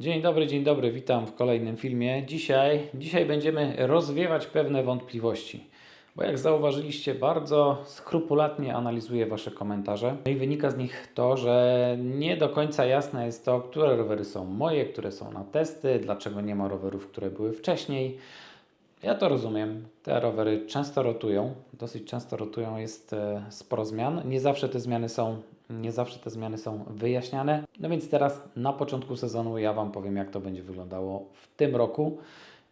Dzień dobry, dzień dobry, witam w kolejnym filmie. Dzisiaj, dzisiaj będziemy rozwiewać pewne wątpliwości, bo jak zauważyliście, bardzo skrupulatnie analizuję Wasze komentarze. No i wynika z nich to, że nie do końca jasne jest to, które rowery są moje, które są na testy, dlaczego nie ma rowerów, które były wcześniej. Ja to rozumiem. Te rowery często rotują, dosyć często rotują, jest e, sporo zmian. Nie zawsze te zmiany są, nie zawsze te zmiany są wyjaśniane. No więc teraz na początku sezonu ja Wam powiem, jak to będzie wyglądało w tym roku.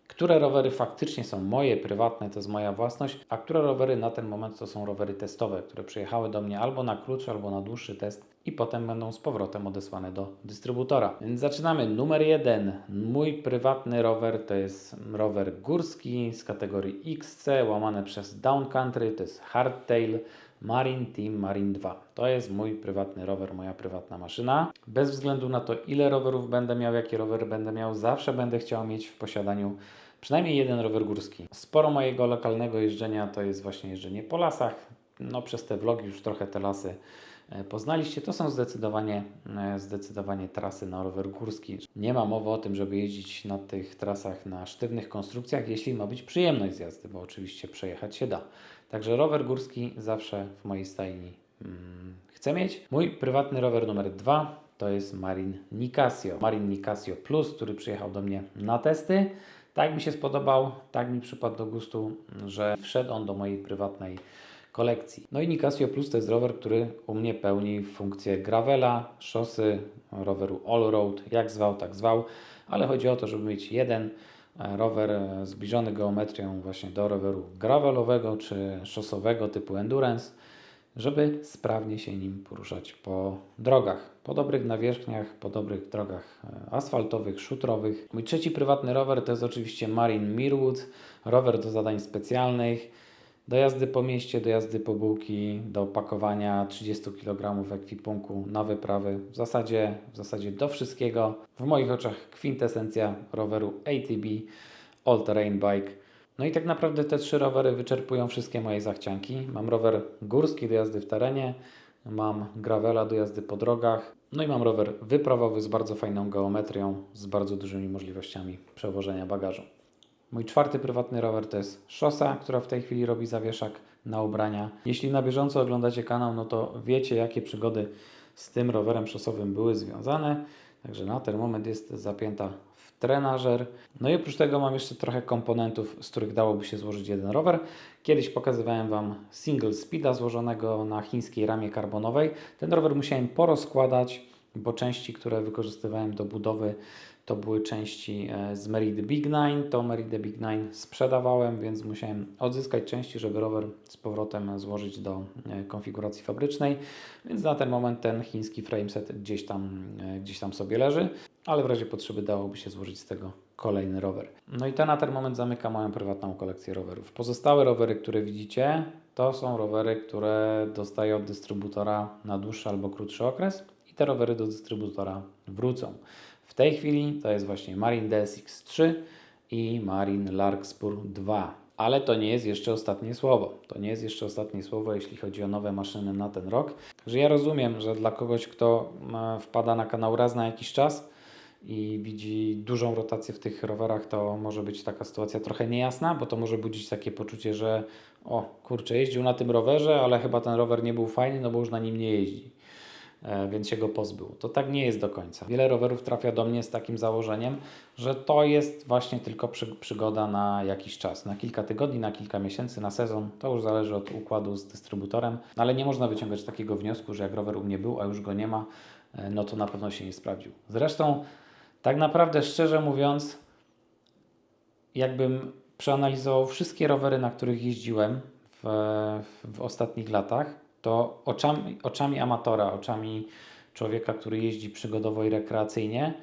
Które rowery faktycznie są moje, prywatne, to jest moja własność, a które rowery na ten moment to są rowery testowe, które przyjechały do mnie albo na krótszy, albo na dłuższy test i potem będą z powrotem odesłane do dystrybutora. Więc zaczynamy. Numer jeden. Mój prywatny rower to jest rower górski z kategorii XC, łamane przez Down Country, to jest Hardtail Marine Team Marine 2. To jest mój prywatny rower, moja prywatna maszyna. Bez względu na to, ile rowerów będę miał, jakie rowery będę miał, zawsze będę chciał mieć w posiadaniu przynajmniej jeden rower górski. Sporo mojego lokalnego jeżdżenia to jest właśnie jeżdżenie po lasach. No przez te vlogi już trochę te lasy poznaliście. To są zdecydowanie, e, zdecydowanie trasy na rower górski. Nie ma mowy o tym, żeby jeździć na tych trasach na sztywnych konstrukcjach, jeśli ma być przyjemność z jazdy, bo oczywiście przejechać się da. Także rower górski zawsze w mojej stajni mm, chcę mieć. Mój prywatny rower numer dwa to jest Marin Nicasio. Marin Nicasio Plus, który przyjechał do mnie na testy. Tak mi się spodobał, tak mi przypadł do gustu, że wszedł on do mojej prywatnej kolekcji. No i Nicasio Plus to jest rower, który u mnie pełni funkcję gravela, szosy, roweru all-road, jak zwał, tak zwał, ale chodzi o to, żeby mieć jeden e, rower e, zbliżony geometrią właśnie do roweru gravelowego czy szosowego typu endurance, żeby sprawnie się nim poruszać po drogach, po dobrych nawierzchniach, po dobrych drogach e, asfaltowych, szutrowych. Mój trzeci prywatny rower to jest oczywiście Marine Mirwood, rower do zadań specjalnych, do jazdy po mieście, do jazdy po bułki, do pakowania 30 kg ekwipunku na wyprawy. W zasadzie, w zasadzie do wszystkiego. W moich oczach kwintesencja roweru ATB All Terrain Bike. No i tak naprawdę te trzy rowery wyczerpują wszystkie moje zachcianki. Mam rower górski do jazdy w terenie, mam gravela do jazdy po drogach, no i mam rower wyprawowy z bardzo fajną geometrią, z bardzo dużymi możliwościami przewożenia bagażu. Mój czwarty prywatny rower to jest szosa, która w tej chwili robi zawieszak na ubrania. Jeśli na bieżąco oglądacie kanał, no to wiecie, jakie przygody z tym rowerem szosowym były związane. Także na ten moment jest zapięta w trenażer. No i oprócz tego mam jeszcze trochę komponentów, z których dałoby się złożyć jeden rower. Kiedyś pokazywałem Wam single speeda złożonego na chińskiej ramie karbonowej. Ten rower musiałem porozkładać, bo części, które wykorzystywałem do budowy, to były części e, z Merida Big Nine. To Merida Big Nine sprzedawałem, więc musiałem odzyskać części, żeby rower z powrotem złożyć do e, konfiguracji fabrycznej. Więc na ten moment ten chiński frameset gdzieś tam, e, gdzieś tam sobie leży, ale w razie potrzeby dałoby się złożyć z tego kolejny rower. No i to na ten moment zamyka moją prywatną kolekcję rowerów. Pozostałe rowery, które widzicie, to są rowery, które dostaję od dystrybutora na dłuższy albo krótszy okres i te rowery do dystrybutora wrócą. Tej chwili to jest właśnie Marin DSX3 i Marin Larkspur 2. Ale to nie jest jeszcze ostatnie słowo. To nie jest jeszcze ostatnie słowo, jeśli chodzi o nowe maszyny na ten rok. Także ja rozumiem, że dla kogoś, kto e, wpada na kanał raz na jakiś czas i widzi dużą rotację w tych rowerach, to może być taka sytuacja trochę niejasna, bo to może budzić takie poczucie, że o kurczę, jeździł na tym rowerze, ale chyba ten rower nie był fajny, no bo już na nim nie jeździ więc się go pozbył. To tak nie jest do końca. Wiele rowerów trafia do mnie z takim założeniem, że to jest właśnie tylko przy, przygoda na jakiś czas, na kilka tygodni, na kilka miesięcy, na sezon. To już zależy od układu z dystrybutorem, no ale nie można wyciągać takiego wniosku, że jak rower u mnie był, a już go nie ma, e, no to na pewno się nie sprawdził. Zresztą, tak naprawdę, szczerze mówiąc, jakbym przeanalizował wszystkie rowery, na których jeździłem w, w ostatnich latach, to oczami, oczami amatora, oczami człowieka, który jeździ przygodowo i rekreacyjnie,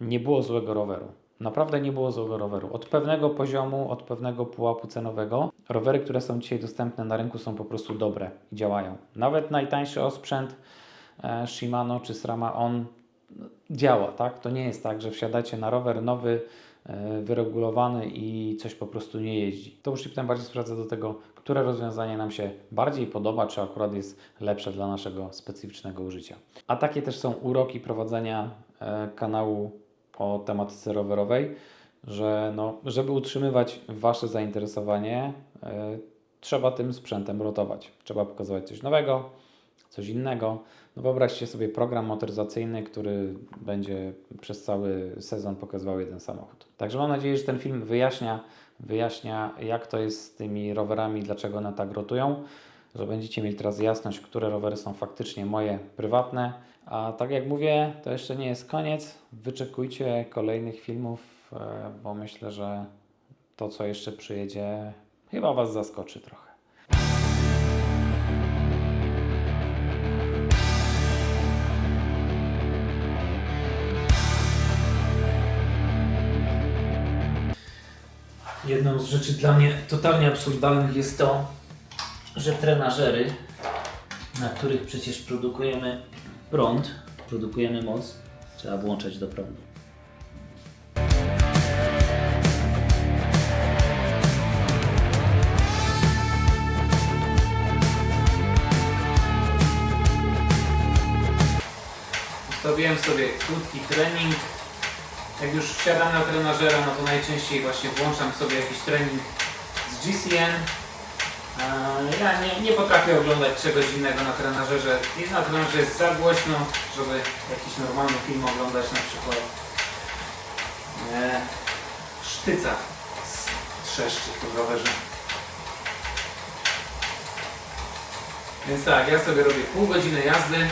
nie było złego roweru. Naprawdę nie było złego roweru. Od pewnego poziomu, od pewnego pułapu cenowego, rowery, które są dzisiaj dostępne na rynku, są po prostu dobre i działają. Nawet najtańszy osprzęt e, Shimano czy Srama, on działa, tak? To nie jest tak, że wsiadacie na rower nowy, e, wyregulowany i coś po prostu nie jeździ. To już się tym bardziej sprawdza do tego, które rozwiązanie nam się bardziej podoba, czy akurat jest lepsze dla naszego specyficznego użycia. A takie też są uroki prowadzenia e, kanału o tematyce rowerowej, że no, żeby utrzymywać Wasze zainteresowanie, e, trzeba tym sprzętem rotować. Trzeba pokazywać coś nowego, coś innego. No wyobraźcie sobie program motoryzacyjny, który będzie przez cały sezon pokazywał jeden samochód. Także mam nadzieję, że ten film wyjaśnia, wyjaśnia jak to jest z tymi rowerami, dlaczego one tak rotują, że będziecie mieli teraz jasność, które rowery są faktycznie moje prywatne. A tak jak mówię, to jeszcze nie jest koniec. Wyczekujcie kolejnych filmów, e, bo myślę, że to, co jeszcze przyjedzie, chyba Was zaskoczy trochę. Jedną z rzeczy dla mnie totalnie absurdalnych jest to, że trenażery, na których przecież produkujemy prąd, produkujemy moc, trzeba włączać do prądu. Ustawiłem sobie krótki trening. Jak już wsiadam na trenażera, no to najczęściej właśnie włączam sobie jakiś trening z GCN. Eee, Ja nie, nie potrafię oglądać czegoś innego na trenażerze. Na trenażerze jest za głośno, żeby jakiś normalny film oglądać, na przykład eee, sztyca trzeszczy w tym rowerze. Więc tak, ja sobie robię pół godziny jazdy.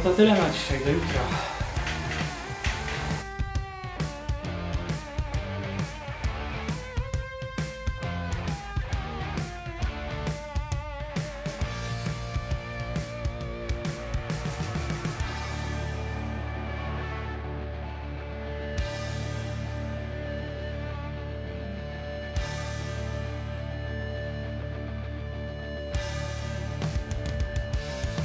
No to tyle na dzisiaj, do jutra.